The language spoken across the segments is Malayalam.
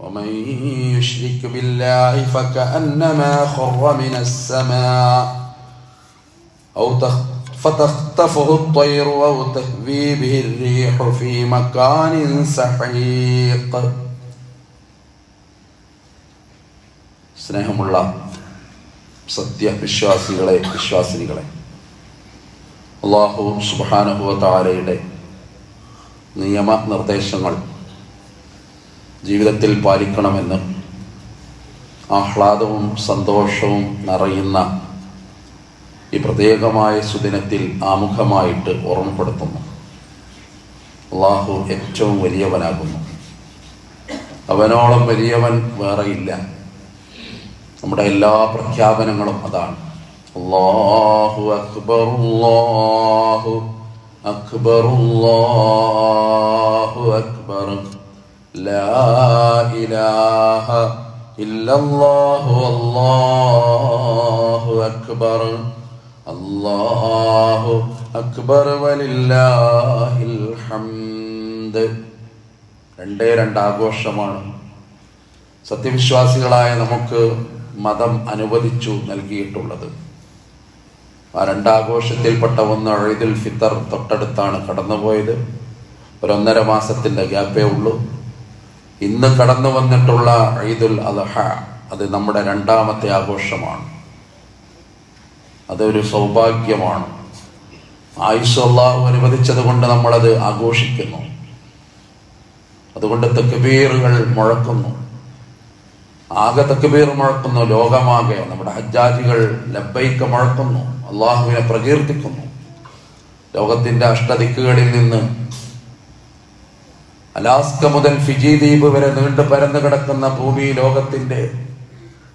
ومن يشرك بالله فكأنما خر من السماء أو فتخطفه الطير أو تهوي به الريح في مكان سحيق സ്നേഹമുള്ള സത്യവിശ്വാസികളെ വിശ്വാസിനികളെ അള്ളാഹു സുബാനുഭവ താരയുടെ നിയമ നിർദ്ദേശങ്ങൾ ജീവിതത്തിൽ പാലിക്കണമെന്ന് ആഹ്ലാദവും സന്തോഷവും നിറയുന്ന ഈ പ്രത്യേകമായ സുദിനത്തിൽ ആമുഖമായിട്ട് ഓർമ്മപ്പെടുത്തുന്നു. അള്ളാഹു ഏറ്റവും വലിയവനാകുന്നു. അവനോളം വലിയവൻ വേറെയില്ല നമ്മുടെ എല്ലാ പ്രഖ്യാപനങ്ങളും അതാണ്. അള്ളാഹു അക്ബർ അക്ബർ അക്ബർ. لا إله إلا الله الله أكبر الله أكبر ولله الحمد രണ്ടേ രണ്ട് ആഘോഷമാണ് സത്യവിശ്വാസികളായ നമുക്ക് മതം അനുവദിച്ചു നൽകിയിട്ടുള്ളത് ആ രണ്ടാഘോഷത്തിൽപ്പെട്ട ഒന്ന് എഴുതുൽ ഫിത്തർ തൊട്ടടുത്താണ് കടന്നുപോയത് ഒരൊന്നര മാസത്തിൻ്റെ ഗ്യാപ്പേ ഉള്ളൂ ഇന്ന് കടന്നു വന്നിട്ടുള്ള ഈദുൽ അദ്ഹ അത് നമ്മുടെ രണ്ടാമത്തെ ആഘോഷമാണ്. അതൊരു സൗഭാഗ്യമാണ്. ആയുസ്വല്ലാഹു അനുവദിച്ചത് കൊണ്ട് നമ്മളത് ആഘോഷിക്കുന്നു. അതുകൊണ്ട് തെക്കുബീറുകൾ മുഴക്കുന്നു. ആകെ തെക്കുബീർ മുഴക്കുന്നു ലോകമാകെ. നമ്മുടെ ഹജ്ജാജികൾ ലബൈക്ക് മുഴക്കുന്നു അള്ളാഹുവിനെ പ്രകീർത്തിക്കുന്നു. ലോകത്തിന്റെ അഷ്ടദിക്കുകളിൽ നിന്ന് അലാസ്ക മുതൽ ഫിജി ദ്വീപ് വരെ നീണ്ടു പരന്നു കിടക്കുന്ന ഭൂമി ലോകത്തിന്റെ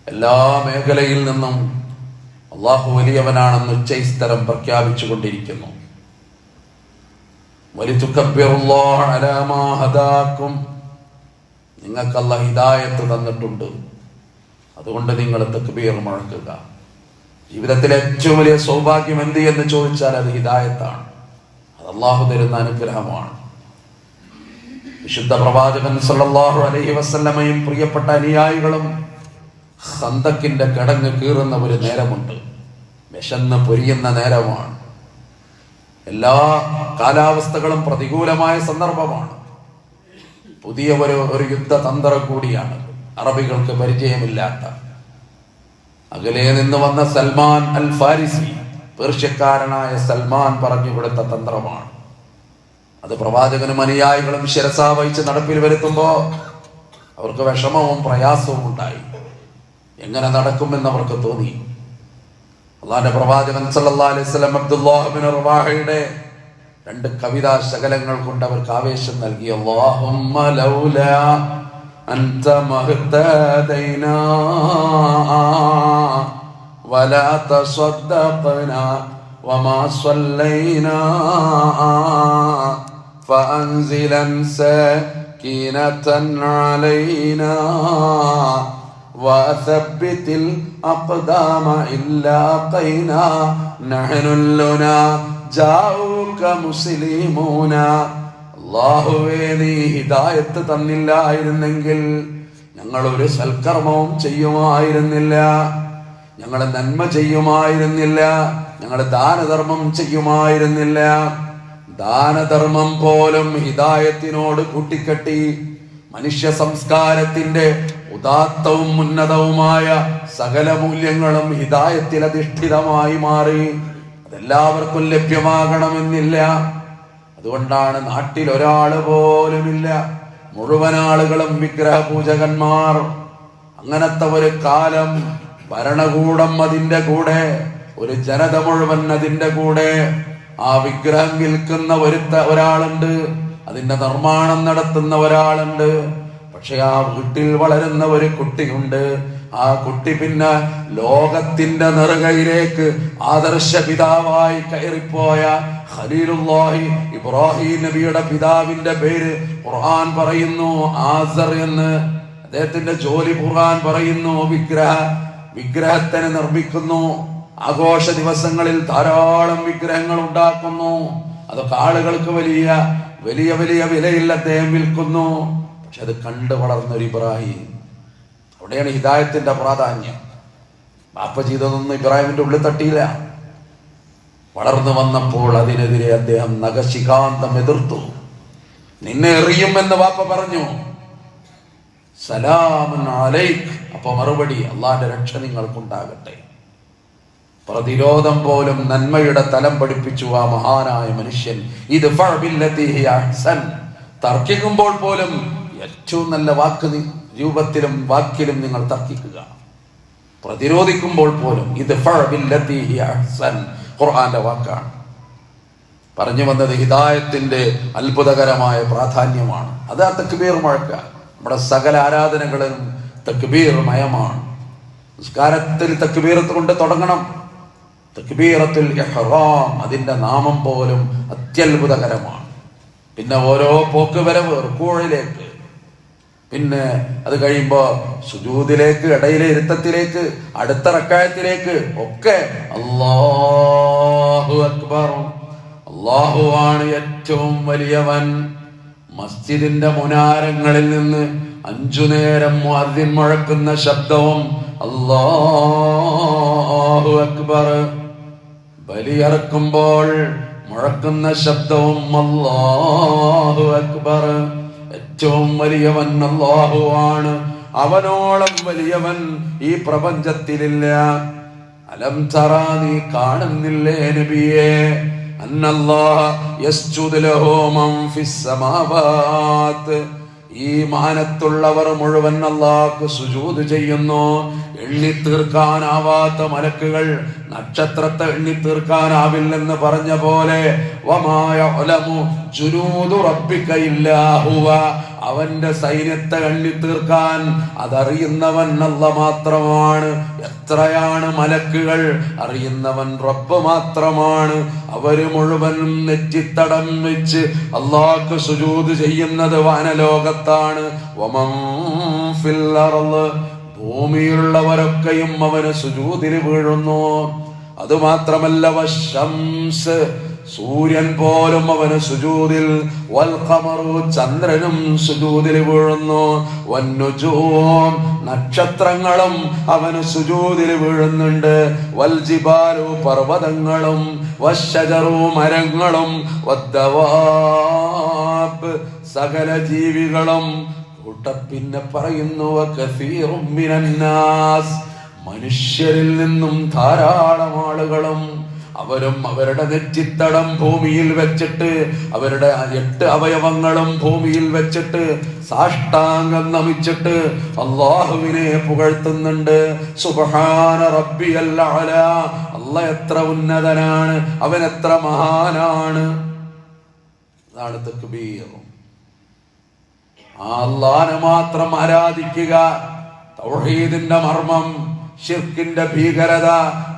എല്ലാ മേഖലയിൽ നിന്നും അള്ളാഹു വലിയവനാണെന്ന് ഉച്ചൈസ്തരം പ്രഖ്യാപിച്ചു കൊണ്ടിരിക്കുന്നു നിങ്ങൾക്ക് അല്ല ഹിദായത്ത് തന്നിട്ടുണ്ട്. അതുകൊണ്ട് നിങ്ങൾ തക്ബീർ മുഴക്കുക. ജീവിതത്തിലെ ഏറ്റവും വലിയ സൗഭാഗ്യം എന്ത് എന്ന് ചോദിച്ചാൽ അത് ഹിദായത്താണ്. അത് അള്ളാഹു തരുന്ന അനുഗ്രഹമാണ്. വിശുദ്ധ പ്രവാചകൻ സല്ലല്ലാഹു അലൈഹി വസല്ലമയും പ്രിയപ്പെട്ട അനുയായികളും സന്തക്കിന്റെ കടങ്ങ് കീറുന്ന ഒരു നേരമുണ്ട്. വിശന്ന് പൊരിയുന്ന നേരമാണ്. എല്ലാ കാലാവസ്ഥകളും പ്രതികൂലമായ സന്ദർഭമാണ്. പുതിയ ഒരു ഒരു യുദ്ധതന്ത്രം കൂടിയാണ്. അറബികൾക്ക് പരിചയമില്ലാത്ത. അകലെ നിന്ന് വന്ന സൽമാൻ അൽ ഫാരിസി പേർഷ്യക്കാരനായ സൽമാൻ പറഞ്ഞു കൊടുത്ത തന്ത്രമാണ്. അത് പ്രവാചകനും അനുയായികളും ശിരസ വഹിച്ച് നടപ്പിൽ വരുത്തുമ്പോ അവർക്ക് വിഷമവും പ്രയാസവും ഉണ്ടായി. എങ്ങനെ നടക്കുമെന്ന് അവർക്ക് തോന്നി. അള്ളാന്റെ പ്രവാചകൻ അബ്ദുല്ലാഹിബ്നു റവാഹയുടെ രണ്ട് കവിതാ ശകലങ്ങൾ കൊണ്ട് അവർക്ക് ആവേശം നൽകി. അല്ലാഹുമ്മ ലൗല فأنزلا سكينة علينا وثبت الأقدام إلا قينا نحن لنا جاءوك مسلمون അള്ളാഹുവേ നീ ഹിദായത്ത് തന്നില്ലായിരുന്നെങ്കിൽ ഞങ്ങൾ ഒരു സൽക്കർമ്മവും ചെയ്യുമായിരുന്നില്ല ഞങ്ങൾ നന്മ ചെയ്യുമായിരുന്നില്ല ഞങ്ങൾ ദാനധർമ്മം ചെയ്യുമായിരുന്നില്ല ദാനധർമ്മം പോലും ഹിതായത്തിനോട് കൂട്ടിക്കെട്ടി മനുഷ്യ സംസ്കാരത്തിന്റെ ഉദാത്തവും ഉന്നതവുമായ സകല മൂല്യങ്ങളും ഹിതായത്തിൽ അധിഷ്ഠിതമായി മാറി. അതെല്ലാവർക്കും ലഭ്യമാകണമെന്നില്ല. അതുകൊണ്ടാണ് നാട്ടിൽ ഒരാൾ പോലുമില്ല. മുഴുവൻ ആളുകളും വിഗ്രഹ പൂജകന്മാർ അങ്ങനത്തെ ഒരു കാലം ഭരണകൂടം അതിന്റെ കൂടെ ഒരു ജനത മുഴുവൻ അതിന്റെ കൂടെ. ആ വിഗ്രഹം വിൽക്കുന്ന ഒരുത്ത ഒരാളുണ്ട്. അതിന്റെ നിർമ്മാണം നടത്തുന്ന ഒരാളുണ്ട്. പക്ഷെ ആ വീട്ടിൽ വളരുന്ന ഒരു കുട്ടിയുണ്ട്. ആ കുട്ടി പിന്നെ ലോകത്തിന്റെ നെറുകയിലേക്ക് ആദർശ പിതാവായി കയറിപ്പോയ ഖലീലുല്ലാഹി ഇബ്രാഹിം നബിയുടെ പിതാവിന്റെ പേര് ഖുർആൻ പറയുന്നു ആസർ എന്ന്. അദ്ദേഹത്തിന്റെ ജോലി ഖുർആൻ പറയുന്നു വിഗ്രഹ വിഗ്രഹത്തിനെ നിർമ്മിക്കുന്നു. ആഘോഷ ദിവസങ്ങളിൽ ധാരാളം വിഗ്രഹങ്ങൾ ഉണ്ടാക്കുന്നു. അതൊക്കെ ആളുകൾക്ക് വലിയ വലിയ വലിയ വിലയിൽ അദ്ദേഹം വിൽക്കുന്നു. പക്ഷെ അത് കണ്ടു വളർന്ന ഒരു ഇബ്രാഹിം. അവിടെയാണ് ഹിദായത്തിന്റെ പ്രാധാന്യം. ബാപ്പ ചെയ്തതൊന്നും ഇബ്രാഹിമിന്റെ ഉള്ളിൽ തട്ടിയില്ല. വളർന്നു വന്നപ്പോൾ അതിനെതിരെ അദ്ദേഹം നഖശികാന്തം എതിർത്തു. നിന്നെ എറിയുമെന്ന് ബാപ്പ പറഞ്ഞു. സലാമൻ അലൈക്. അപ്പൊ മറുപടി അള്ളാന്റെ രക്ഷ നിങ്ങൾക്കുണ്ടാകട്ടെ. പ്രതിരോധം പോലും നന്മയുടെ തലം പഠിപ്പിച്ചു ആ മഹാനായ മനുഷ്യൻ. ഇത്. തർക്കിക്കുമ്പോൾ പോലും ഏറ്റവും നല്ല വാക്ക് രൂപത്തിലും വാക്കിലും നിങ്ങൾ തർക്കിക്കുക. പ്രതിരോധിക്കുമ്പോൾ പോലും ഇത്. ഖുർആന്റെ വാക്കാണ്. പറഞ്ഞു വന്നത് ഹിദായത്തിന്റെ അത്ഭുതകരമായ പ്രാധാന്യമാണ്. അത് ആ തക്ബീർ മുഴക്ക നമ്മുടെ സകല ആരാധനകളും തക്ബീർ മയമാണ്. നിസ്കാരത്തിൽ തക്ബീർ കൊണ്ട് തുടങ്ങണം. തക്ബീറത്തുൽ ഇഹ്റാം അതിന്റെ നാമം പോലും അത്യത്ഭുതകരമാണ്. പിന്നെ ഓരോ പോക്ക് വരവ് റുക്കൂഴിലേക്ക്. പിന്നെ അത് കഴിയുമ്പോ സുജൂദിലേക്ക് ഇടയിലെ ഇരുത്തത്തിലേക്ക് അടുത്ത റക്കായത്തിലേക്ക് ഒക്കെ അല്ലാഹു അക്ബർ. അള്ളാഹുവാണ് ഏറ്റവും വലിയവൻ. മസ്ജിദിന്റെ മുനാരങ്ങളിൽ നിന്ന് അഞ്ചു നേരം മുഴക്കുന്ന ശബ്ദവും അല്ലാഹു അക്ബർ. ബലിയറക്കുമ്പോൾ മുഴക്കുന്ന ശബ്ദവും അല്ലാഹു അക്ബർ. ഏറ്റവും വലിയവൻ അല്ലാഹുവാണ്. അവനോളം വലിയവൻ ഈ പ്രപഞ്ചത്തിലില്ല. അലം തറ നീ കാണുന്നില്ലേ നബിയെ? ഈ മാനത്തുള്ളവർ മുഴുവൻ അള്ളാഹ് സുജൂത് ചെയ്യുന്നു. എണ്ണി തീർക്കാനാവാത്ത മലക്കുകൾ നക്ഷത്രത്തെ എണ്ണി തീർക്കാനാവില്ലെന്ന് പറഞ്ഞ പോലെ അവന്റെ സൈന്യത്തെ എണ്ണി തീർക്കാൻ അതറിയുന്നവൻ അല്ല മാത്രമാണ്. എത്രയാണ് മലക്കുകൾ? അറിയുന്നവൻ റബ്ബ് മാത്രമാണ്. അവർ മുഴുവനും നെറ്റിത്തടം വെച്ച് അള്ളാഹ്ക്ക് സുജൂത് ചെയ്യുന്നത് വാനലോകത്താണ്. ഭൂമിയിലുള്ളവരൊക്കെയും അവന് സുജൂതിന് വീഴുന്നു. അതുമാത്രമല്ല വശംസ് സൂര്യൻ പോലും അവന് സുജൂതിൽ വൽഖമറു ചന്ദ്രനും സുജൂതിൽ വീഴുന്നു. വന്നുജൂം നക്ഷത്രങ്ങളും അവന് സുജൂതിൽ വീഴുന്നുണ്ട്. വൽജിബാലു പർവതങ്ങളും വശജറു മരങ്ങളും വദ്ദവാബ് സകല ജീവികളും കൂട്ട പിന്നെ പറയുന്നു മനുഷ്യരിൽ നിന്നും ധാരാളം ആളുകളും അവരും അവരുടെ നെറ്റിത്തടം ഭൂമിയിൽ വെച്ചിട്ട് അവരുടെ എട്ട് അവയവങ്ങളും ഭൂമിയിൽ വെച്ചിട്ട് സാഷ്ടാംഗം നമിച്ചിട്ട് അള്ളാഹുവിനെ പുകഴ്ത്തുന്നുണ്ട്. സുബഹാന റബ്ബിയൽ അല അല്ല എത്ര ഉന്നതനാണ് അവൻ എത്ര മഹാനാണ്. അതാണ് ആ അള്ളാനെ മാത്രം ആരാധിക്കുക. തൗഹീദിന്റെ മർമ്മം ഷിർക്കിന്റെ ഭീകരത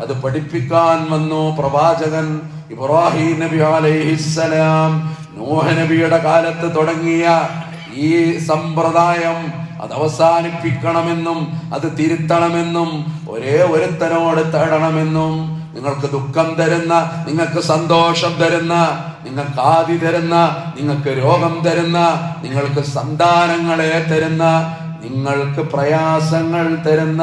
അത് പഠിപ്പിക്കാൻ വന്നു പ്രവാചകൻ ഇബ്രാഹിം നബി അലൈഹിസ്സലാം നൂഹ നബിയുടെ കാലത്ത് തുടങ്ങിയ ഈ സമ്പ്രദായം അത് അവസാനിപ്പിക്കണമെന്നും അത് തിരുത്തണമെന്നും ഒരേ ഒരുത്തനോട് തേടണമെന്നും നിങ്ങൾക്ക് ദുഃഖം തരുന്ന നിങ്ങൾക്ക് സന്തോഷം തരുന്ന നിങ്ങൾക്ക് ആദി തരുന്ന നിങ്ങൾക്ക് രോഗം തരുന്ന നിങ്ങൾക്ക് സന്താനങ്ങളെ തരുന്ന നിങ്ങൾക്ക് പ്രയാസങ്ങൾ തരുന്ന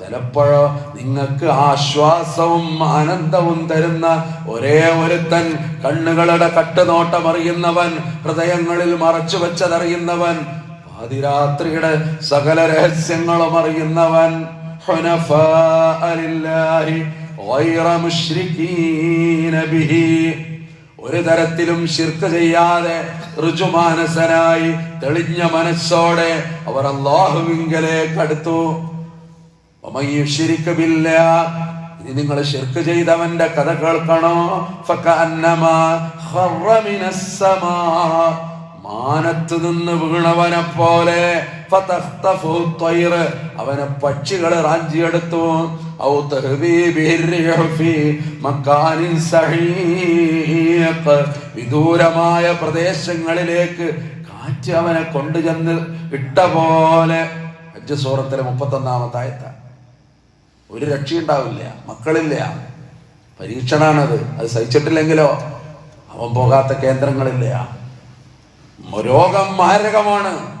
ചിലപ്പോഴോ നിങ്ങൾക്ക് ആശ്വാസവും ആനന്ദവും തരുന്ന ഒരേ ഒരുത്തൻ കണ്ണുകളുടെ കട്ടുനോട്ടം അറിയുന്നവൻ ഹൃദയങ്ങളിൽ മറച്ചു വെച്ചതറിയുന്നവൻ പാതിരാത്രിയുടെ സകല രഹസ്യങ്ങളും അറിയുന്നവൻ ഹുനഫ അലില്ലാഹി ഒരു തരത്തിലും ശിർക്ക് ചെയ്യാതെ ഋജുമാനസനായി തെളിഞ്ഞ മനസ്സോടെ അവർ അള്ളാഹുവിങ്കലേക്ക് അടുത്തു. ഇനി നിങ്ങൾ ശിർക്ക് ചെയ്തവന്റെ കഥ കേൾക്കണോ. മാനത്ത് നിന്ന് വീണവനെ പോലെ. അവനെ പക്ഷികൾ റാഞ്ചിയെടുത്തു ഔ തഹ്വീ ബിഹിർരിഹു ഫീ മക്കാനിൻ സഹീഖ്. വിദൂരമായ പ്രദേശങ്ങളിലേക്ക് കാറ്റ് അവനെ കൊണ്ടുചെന്ന് ഇട്ട പോലെ ഹജ്ജ് സൂറത്തിലെ മുപ്പത്തൊന്നാമത്തെ ആയത്ത. ഒരു രക്ഷയുണ്ടാവില്ല മക്കളില്ല. പരീക്ഷണാണത് അത് സഹിച്ചിട്ടില്ലെങ്കിലോ? അവൻ പോകാത്ത കേന്ദ്രങ്ങളില്ല. രോഗം മാരകമാണ്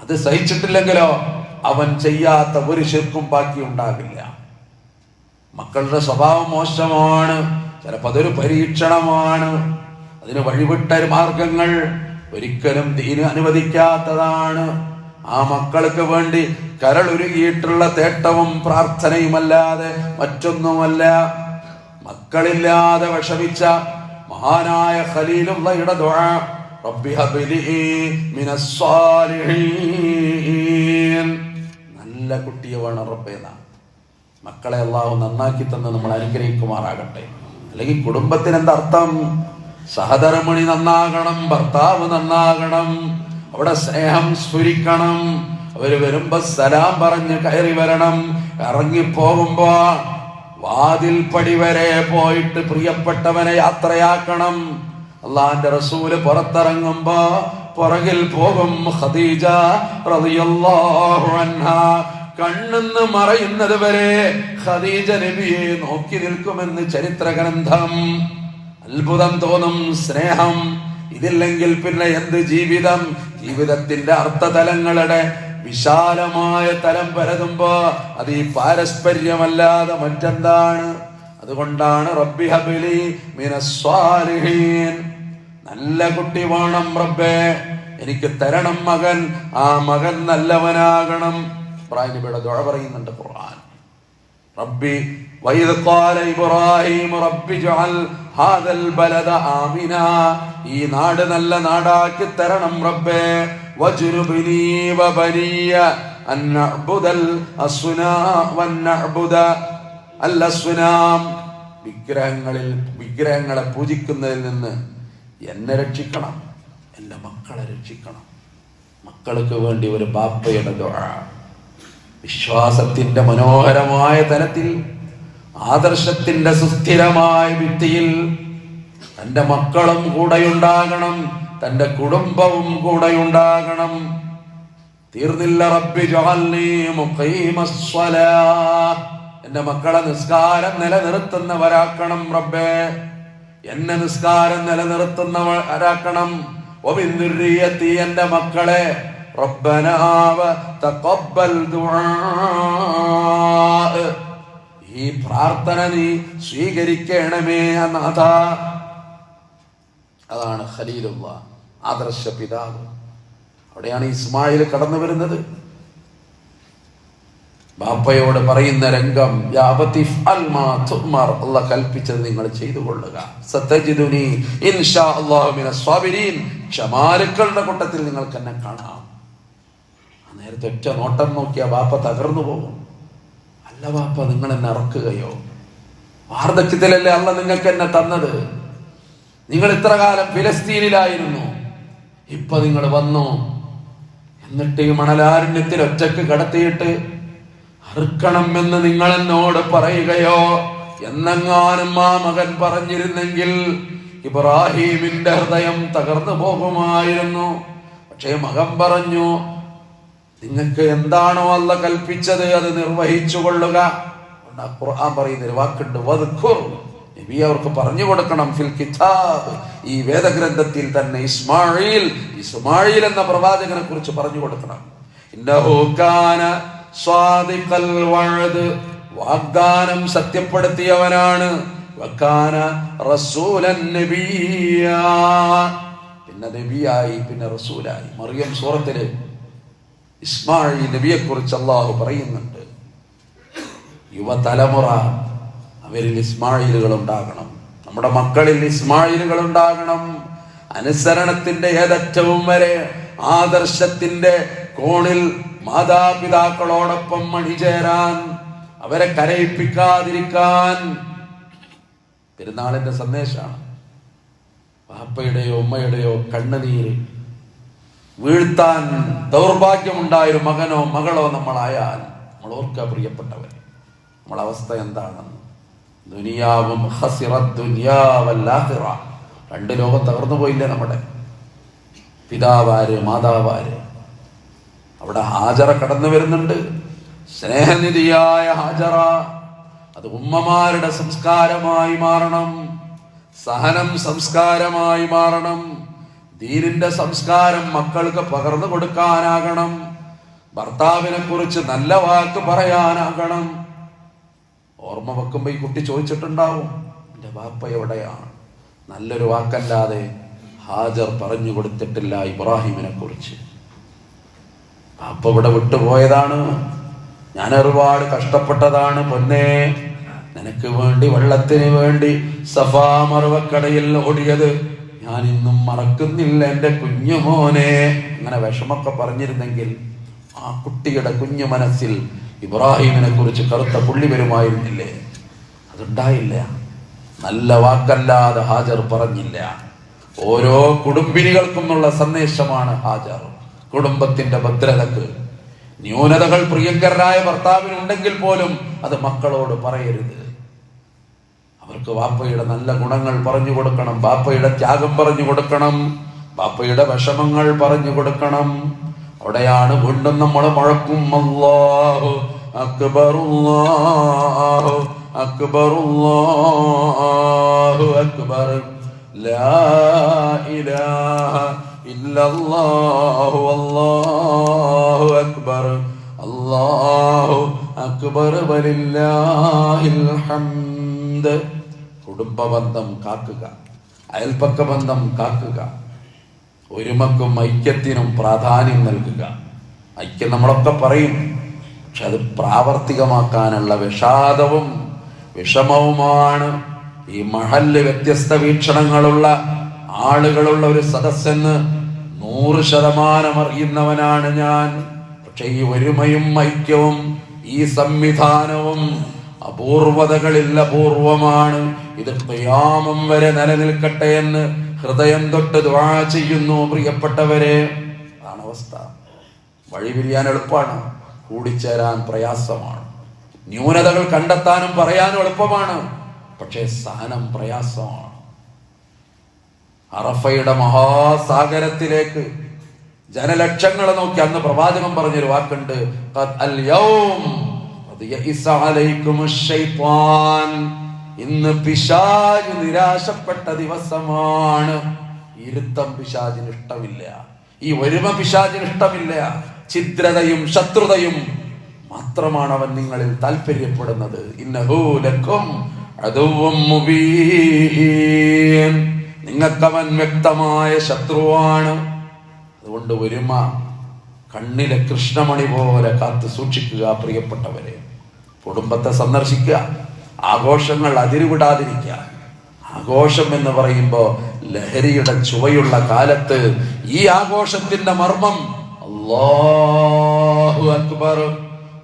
അത് സഹിച്ചിട്ടില്ലെങ്കിലോ? അവൻ ചെയ്യാത്ത ഒരു ശിർക്കും ബാക്കി ഉണ്ടാകില്ല മക്കളുടെ സ്വഭാവം മോശമാണ്. ചിലപ്പോൾ അതൊരു പരീക്ഷണമാണ്. അതിന് വഴിവിട്ട മാർഗങ്ങൾ ഒരിക്കലും ദീന് അനുവദിക്കാത്തതാണ്. ആ മക്കൾക്ക് വേണ്ടി കരളുരുകിയിട്ടുള്ള തേട്ടവും പ്രാർത്ഥനയുമല്ലാതെ മറ്റൊന്നുമല്ല. മക്കളില്ലാതെ വിഷമിച്ച മഹാനായ ഖലീലുള്ളയുടെ നല്ല കുട്ടിയെ വേണം റബ്ബേന മക്കളെ അള്ളാഹു നന്നാക്കി തന്ന് നമ്മൾ അനുഗ്രഹിക്കുമാറാകട്ടെ. അല്ലെങ്കിൽ കുടുംബത്തിന് എന്തർത്ഥം സഹതരമണി നന്നാകണം ഭർത്താവ് നന്നാകണം അവിടെ സ്നേഹം സ്ഫുരിക്കണം അവർ വരുമ്പോ സലാം പറഞ്ഞ് കയറി വരണം ഇറങ്ങി ഇറങ്ങിപ്പോകുമ്പോ വാതിൽ പടി വരെ പോയിട്ട് പ്രിയപ്പെട്ടവനെ യാത്രയാക്കണം. അള്ളാന്റെ റസൂൽ പുറത്തിറങ്ങുമ്പോ പുറകിൽ പോകും ഖദീജ റളിയല്ലാഹു കണ്ണെന്ന് മറയുന്നത് വരെ ഖദീജ നബിയെ നോക്കി നിൽക്കുമെന്ന് ചരിത്ര ഗ്രന്ഥം അത്ഭുതം തോന്നും സ്നേഹം. ഇതില്ലെങ്കിൽ പിന്നെ എന്ത് ജീവിതം? ജീവിതത്തിന്റെ അർത്ഥതലങ്ങളുടെ വിശാലമായ തലം പരതുമ്പോ അത് ഈ പാരസ്പര്യമല്ലാതെ മറ്റെന്താണ്? അതുകൊണ്ടാണ് റബ്ബി ഹബിലി മിനസ്വാലിഹീൻ നല്ല കുട്ടി വേണം റബ്ബേ. എനിക്ക് തരണം മകൻ. ആ മകൻ നല്ലവനാകണം. ഖുർആൻ ഇവിടെ ദുആ പറയുന്നുണ്ട് ഖുർആൻ റബ്ബി وإذ قال إبراهيم رب اجعل هذا البلد آمنا ഈ നാട് നല്ല നാടാക്കി തരണം റബ്ബേ വജ്നുബ്നി വബനിയ അൻ നഅ്ബുദൽ അസ്നാ വൻ നഅ്ബുദ അൽ അസ്നാം വിഗ്രഹങ്ങളിൽ വിഗ്രഹങ്ങളെ പൂജിക്കുന്നതിൽ നിന്ന് എന്നെ രക്ഷിക്കണം എൻ്റെ മക്കളെ രക്ഷിക്കണം മക്കൾക്ക് വേണ്ടി ഒരു ബാപ്പയുടെ ദുആ വിശ്വാസത്തിന്റെ മനോഹരമായ തലത്തിൽ ആദർശത്തിന്റെ സുസ്ഥിരമായ ഭിത്തിയിൽ തന്റെ മക്കളും കൂടെയുണ്ടാകണം തന്റെ കുടുംബവും കൂടെയുണ്ടാകണം. തീർന്നില്ല റബ്ബി എന്റെ മക്കളെ നിസ്കാരം നിലനിർത്തുന്നവരാക്കണം റബ്ബേ. എന്നെ നിസ്കാരം നിലനിർത്തുന്നവരാക്കണം എന്റെ മക്കളെ. റബ്ബനാവ തഖബ്ബൽ دعاء. ഈ പ്രാർത്ഥന നീ സ്വീകരിക്കണമേ നാഥ അതാണ് ഖലീലുള്ള ആദർശ പിതാവ്. അവിടെയാണ് ഇസ്മായിൽ കടന്നു വരുന്നത്. ബാപ്പയോട് പറയുന്ന രംഗം അല്ല കൽപ്പിച്ചത് നിങ്ങൾ ചെയ്തു കൊള്ളുക. സത്യജിതുനി ക്ഷമാലുക്കളുടെ കൂട്ടത്തിൽ നിങ്ങൾക്ക് എന്നെ കാണാം. നേരത്തെ ഒറ്റ നോട്ടം നോക്കിയ വാപ്പ തകർന്നു പോകും. അല്ല വാപ്പ നിങ്ങൾ എന്നെ ഇറക്കുകയോ വാർദ്ധക്യത്തിലല്ലേ അല്ല നിങ്ങൾക്ക് എന്നെ തന്നത്? നിങ്ങൾ ഇത്ര കാലം ഫിലസ്തീനിലായിരുന്നു. ഇപ്പൊ നിങ്ങൾ വന്നു. എന്നിട്ട് ഈ മണലാരണ്യത്തിൽ ഒറ്റയ്ക്ക് കടത്തിയിട്ട് അറുക്കണം എന്ന് നിങ്ങൾ എന്നോട് പറയുകയോ? എന്നെങ്ങാനും ആ മകൻ പറഞ്ഞിരുന്നെങ്കിൽ ഇബ്രാഹീമിന്റെ ഹൃദയം തകർന്നു പോകുമായിരുന്നു. പക്ഷേ മകൻ പറഞ്ഞു നിങ്ങൾക്ക് എന്താണോ അല്ല കൽപ്പിച്ചത് അത് നിർവഹിച്ചു കൊള്ളുക ഖുർആൻ പറയുന്ന ഒരു വാക്കുണ്ട് വദ്ഖുർ. നബി അവർക്ക് പറഞ്ഞു കൊടുക്കണം ഫിൽ കിതാബ് ഈ വേദഗ്രന്ഥത്തിൽ തന്നെ ഇസ്മായിൽ ഇസ്മായിൽ എന്ന പ്രവാചകനെ കുറിച്ച് പറഞ്ഞു കൊടുക്കണം. വാഗ്ദാനം സത്യപ്പെടുത്തിയവനാണ്. പിന്നെ നബിയായി പിന്നെ റസൂലായി മറിയം സൂറത്തിൽ ഇസ്മായിൽ നബിയെ കുറിച്ച് അള്ളാഹു പറയുന്നുണ്ട്. യുവതലമുറ അവരിൽ ഇസ്മായിലുകൾ ഉണ്ടാകണം. നമ്മുടെ മക്കളിൽ ഇസ്മായിലുകൾ ഉണ്ടാകണം. അനുസരണത്തിന്റെ ഏതറ്റവും വരെ ആദർശത്തിന്റെ കോണിൽ മാതാപിതാക്കളോടൊപ്പം അണിചേരാൻ അവരെ കരയിപ്പിക്കാതിരിക്കാൻ പെരുന്നാളിന്റെ സന്ദേശമാണ്. പാപ്പയുടെയോ ഉമ്മയുടെയോ കണ്ണുനീര് വീഴ്ത്താൻ ദൗർഭാഗ്യമുണ്ടായ ഒരു മകനോ മകളോ നമ്മളായാൽ നമ്മൾ ഓർക്കുക പ്രിയപ്പെട്ടവരെ നമ്മളെ അവസ്ഥ എന്താണെന്ന്. ദുനിയാവും ദുനിയാവല്ലാഹിറ രണ്ട് ലോകം തകർന്നു പോയില്ലേ നമ്മുടെ? പിതാവാര് മാതാവാര്. അവിടെ ഹാജറ കടന്നു വരുന്നുണ്ട്. സ്നേഹനിധിയായ ഹാജറ. അത് ഉമ്മമാരുടെ സംസ്കാരമായി മാറണം. സഹനം സംസ്കാരമായി മാറണം. ദീനിന്റെ സംസ്കാരം മക്കൾക്ക് പകർന്നു കൊടുക്കാനാകണം. ഭർത്താവിനെ കുറിച്ച് നല്ല വാക്ക് പറയാനാകണം. ഓർമ്മ വെക്കുമ്പോ ഈ കുട്ടി ചോദിച്ചിട്ടുണ്ടാവും എന്റെ വാപ്പ എവിടെയാണ്? നല്ലൊരു വാക്കല്ലാതെ ഹാജർ പറഞ്ഞു കൊടുത്തിട്ടില്ല ഇബ്രാഹിമിനെ കുറിച്ച്. വാപ്പ ഇവിടെ വിട്ടുപോയതാണ്. ഞാൻ ഒരുപാട് കഷ്ടപ്പെട്ടതാണ് പൊന്നേ. നിനക്ക് വേണ്ടി വെള്ളത്തിന് വേണ്ടി സഫാ മറുവക്കടയിൽ ഓടിയത്. ഞാൻ ഇന്നും മറക്കുന്നില്ല എന്റെ കുഞ്ഞുമോനെ അങ്ങനെ വിഷമൊക്കെ പറഞ്ഞിരുന്നെങ്കിൽ ആ കുട്ടിയുടെ കുഞ്ഞു മനസ്സിൽ ഇബ്രാഹിമിനെ കുറിച്ച് കറുത്ത പുള്ളി വരുമായിരുന്നില്ലേ? അതുണ്ടായില്ല. നല്ല വാക്കല്ലാതെ ഹാജർ പറഞ്ഞില്ല. ഓരോ കുടുംബിനികൾക്കുമുള്ള സന്ദേശമാണ് ഹാജർ. കുടുംബത്തിന്റെ ഭദ്രതക്ക്. ന്യൂനതകൾ പ്രിയങ്കരനായ ഭർത്താവിനുണ്ടെങ്കിൽ പോലും അത് മക്കളോട് പറയരുത്. അവർക്ക് വാപ്പയുടെ നല്ല ഗുണങ്ങൾ പറഞ്ഞു കൊടുക്കണം. ബാപ്പയുടെ ത്യാഗം പറഞ്ഞു കൊടുക്കണം. ബാപ്പയുടെ വിഷമങ്ങൾ പറഞ്ഞു കൊടുക്കണം. അവിടെയാണ് വീണ്ടും നമ്മൾ മുഴക്കും. അല്ലാഹു അക്ബർ. ലാ ഇലാഹ ഇല്ലല്ലാഹു അക്ബർ. അല്ലാഹു അക്ബർ. വലില്ലാഹിൽ ഹംദ്. കുടുംബ ബന്ധം കാക്കുക അയൽപക്ക ബന്ധം കാക്കുക ഒരുമക്കും ഐക്യത്തിനും പ്രാധാന്യം നൽകുക. ഐക്യം നമ്മളൊക്കെ പറയും പക്ഷെ അത് പ്രാവർത്തികമാക്കാനുള്ള വിഷാദവും വിഷമവുമാണ്. ഈ മഹൽ വ്യത്യസ്ത വീക്ഷണങ്ങളുള്ള ആളുകളുള്ള ഒരു സദസ്സെന്ന് നൂറ് ശതമാനം അറിയുന്നവനാണ് ഞാൻ. പക്ഷെ ഈ ഒരുമയും ഐക്യവും ഈ സംവിധാനവും അപൂർവതകളില്ല അപൂർവമാണ്. ഇത് ഖിയാമം വരെ നിലനിൽക്കട്ടെ എന്ന് ഹൃദയം തൊട്ട് ദ്വാ ചെയ്യുന്നു പ്രിയപ്പെട്ടവരെ. അതാണ് അവസ്ഥ. വഴി പിരിയാൻ എളുപ്പമാണ്. കൂടിച്ചേരാൻ പ്രയാസമാണ്. ന്യൂനതകൾ കണ്ടെത്താനും പറയാനും എളുപ്പമാണ്. പക്ഷേ സഹനം പ്രയാസമാണ്. അറഫയുടെ മഹാസാഗരത്തിലേക്ക് ജനലക്ഷങ്ങളെ നോക്കി അന്ന് പ്രവാചകൻ പറഞ്ഞൊരു വാക്കുണ്ട്. "ഖദ് അൽ യൗം ഇന്ന് പിശാജ് നിരാശപ്പെട്ട ദിവസമാണ്. ഇരുത്തം പിശാജിന് ഇഷ്ടമില്ല. ഈ ഒരുമ പിശാജിന് ഇഷ്ടമില്ല. ഛിദ്രതയും ശത്രുതയും മാത്രമാണ് അവൻ നിങ്ങളിൽ താല്പര്യപ്പെടുന്നത് ഇന്നഹൂലക്കും മുബീൻ. നിങ്ങൾക്കവൻ വ്യക്തമായ ശത്രുവാണ്. അതുകൊണ്ട് ഒരുമ കണ്ണിലെ കൃഷ്ണമണി പോലെ കാത്തു സൂക്ഷിക്കുക പ്രിയപ്പെട്ടവരെ. കുടുംബത്തെ സന്ദർശിക്കുക. ആഘോഷങ്ങൾ അതിരുവിടാതിരിക്കുക ആഘോഷം എന്ന് പറയുമ്പോൾ ലഹരിയുടെ ചുവയുള്ള കാലത്ത് ഈ ആഘോഷത്തിന്റെ മർമ്മം അല്ലാഹു അക്ബർ.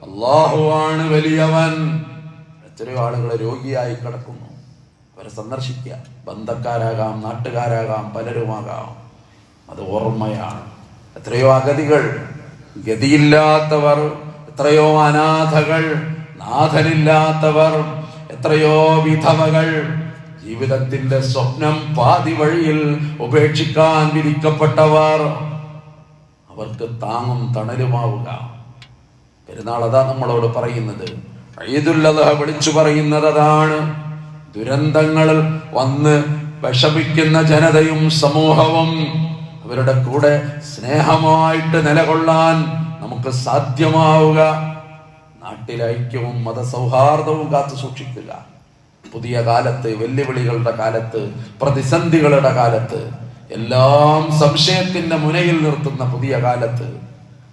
അള്ളാഹുവാണ് വലിയവൻ. എത്രയോ ആളുകൾ രോഗിയായി കിടക്കുന്നു. അവരെ സന്ദർശിക്കുക. ബന്ധക്കാരാകാം നാട്ടുകാരാകാം പലരുമാകാം. അത് ഓർമ്മയാണ്. എത്രയോ അഗതികൾ ഗതിയില്ലാത്തവർ എത്രയോ അനാഥകൾ നാഥനില്ലാത്തവർ എത്രയോ വിധവകൾ ജീവിതത്തിന്റെ സ്വപ്നം പാതി വഴിയിൽ ഉപേക്ഷിക്കാൻ വിധിക്കപ്പെട്ടവർ. അവർക്ക് താങ്ങും തണലുമാവുക. പെരുന്നാൾ അതാ നമ്മളോട് പറയുന്നത്. ഈദുല്ലത വിളിച്ചു പറയുന്നത് അതാണ്. ദുരന്തങ്ങൾ വന്ന് വിഷമിക്കുന്ന ജനതയും സമൂഹവും അവരുടെ കൂടെ സ്നേഹമായിട്ട് നിലകൊള്ളാൻ നമുക്ക് സാധ്യമാവുക. നാട്ടിലെ ഐക്യവും മതസൗഹാർദ്ദവും കാത്തു സൂക്ഷിക്കുക. പുതിയ കാലത്ത് വെല്ലുവിളികളുടെ കാലത്ത് പ്രതിസന്ധികളുടെ കാലത്ത് എല്ലാം സംശയത്തിന്റെ മുനയിൽ നിർത്തുന്ന പുതിയ കാലത്ത്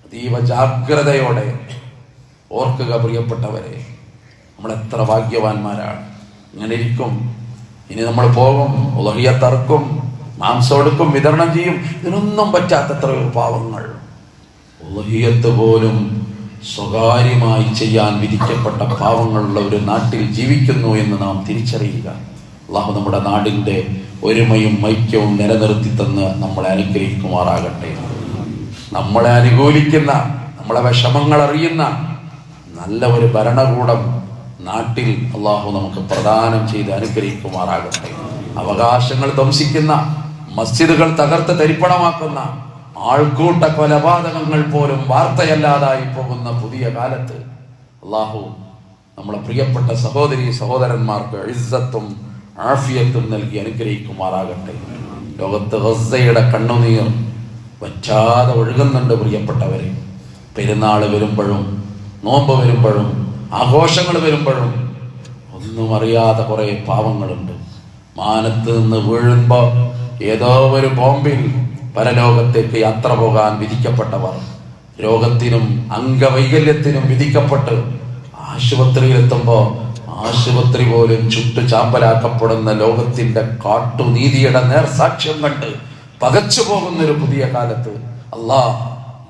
അതീവ ജാഗ്രതയോടെ ഓർക്കുക പ്രിയപ്പെട്ടവരെ നമ്മൾ എത്ര ഭാഗ്യവാന്മാരാണ്. ഇങ്ങനെ ഇരിക്കും ഇനി നമ്മൾ പോകും ഉലഹിയത്തറക്കും മാംസം എടുക്കും വിതരണം ചെയ്യും. ഇതിനൊന്നും പറ്റാത്തത്ര പാവങ്ങൾ. ഉലഹിയത്ത് പോലും സ്വകാര്യമായി ചെയ്യാൻ വിധിക്കപ്പെട്ട പാവങ്ങളുള്ള ഒരു നാട്ടിൽ ജീവിക്കുന്നു എന്ന് നാം തിരിച്ചറിയുക. അള്ളാഹു നമ്മുടെ നാടിന്റെ ഒരുമയും ഐക്യവും നിലനിർത്തി തന്ന് നമ്മളെ അനുഗ്രഹിക്കുമാറാകട്ടെ. നമ്മളെ അനുകൂലിക്കുന്ന നമ്മളെ വിഷമങ്ങൾ അറിയുന്ന നല്ല ഒരു ഭരണകൂടം നാട്ടിൽ അള്ളാഹു നമുക്ക് പ്രദാനം ചെയ്ത് അനുഗ്രഹിക്കുമാറാകട്ടെ. അവകാശങ്ങൾ ധ്വംസിക്കുന്ന മസ്ജിദുകൾ തകർത്ത് തരിപ്പണമാക്കുന്ന ആൾക്കൂട്ട കൊലപാതകങ്ങൾ പോലും വാർത്തയല്ലാതായി പോകുന്ന പുതിയ കാലത്ത് അള്ളാഹു നമ്മളെ പ്രിയപ്പെട്ട സഹോദരി സഹോദരന്മാർക്ക് ഇസ്സത്തും ആഫിയത്തും നൽകി അനുഗ്രഹിക്കുമാറാകട്ടെ. ലോകത്ത് ഗസയുടെ കണ്ണുനീർ വറ്റാതെ ഒഴുകുന്നുണ്ട് പ്രിയപ്പെട്ടവരെ. പെരുന്നാൾ വരുമ്പോഴും നോമ്പ് വരുമ്പോഴും ആഘോഷങ്ങൾ വരുമ്പോഴും ഒന്നും അറിയാതെ കുറേ പാവങ്ങളുണ്ട്. മാനത്ത് നിന്ന് വീഴുമ്പോ ഏതോ ഒരു ബോംബിൽ പരലോകത്തേക്ക് യാത്ര പോകാൻ വിധിക്കപ്പെട്ടവർ രോഗത്തിനും അംഗവൈകല്യത്തിനും വിധിക്കപ്പെട്ട് ആശുപത്രിയിലെത്തുമ്പോൾ ആശുപത്രി പോലും ചുട്ടു ചാമ്പലാക്കപ്പെടുന്ന ലോകത്തിന്റെ കാട്ടുനീതിയുടെ നേർസാക്ഷ്യം കണ്ട് പകച്ചു പോകുന്ന ഒരു പുതിയ കാലത്ത് അല്ലാ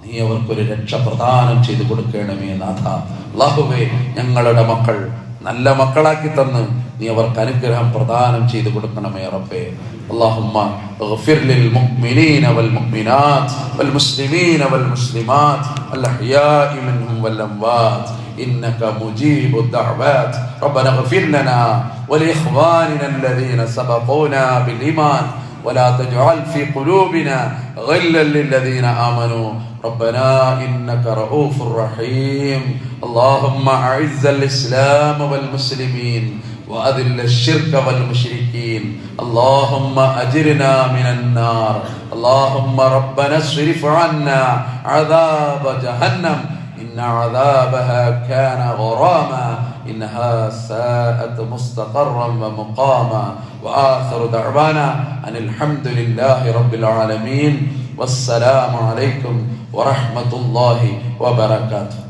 നീ അവർക്കൊരു രക്ഷ പ്രദാനം ചെയ്തു കൊടുക്കണമേ നാഥ. അള്ളാഹുവേ ഞങ്ങളുടെ മക്കൾ നല്ല മക്കളാക്കി തന്ന് നീ അവർക്ക് അനുഗ്രഹം പ്രദാനം ചെയ്തു കൊടുക്കണമേ റബ്ബേ اللهم اغفر للمؤمنين والمؤمنات والمسلمين والمسلمات الأحياء منهم والأموات إنك مجيب الدعوات ربنا اغفر لنا ولإخواننا الذين سبقونا بالإيمان ولا تجعل في قلوبنا غلا للذين آمنوا ربنا إنك رؤوف رحيم اللهم أعز الإسلام والمسلمين وأذل الشرك والمشركين اللهم أجرنا من النار اللهم ربنا اصرف عنا عذاب جهنم إن عذابها كان غراما إنها ساءت مستقرا ومقاما. وآخر دعوانا أن الحمد لله رب العالمين. والسلام عليكم ورحمة الله وبركاته.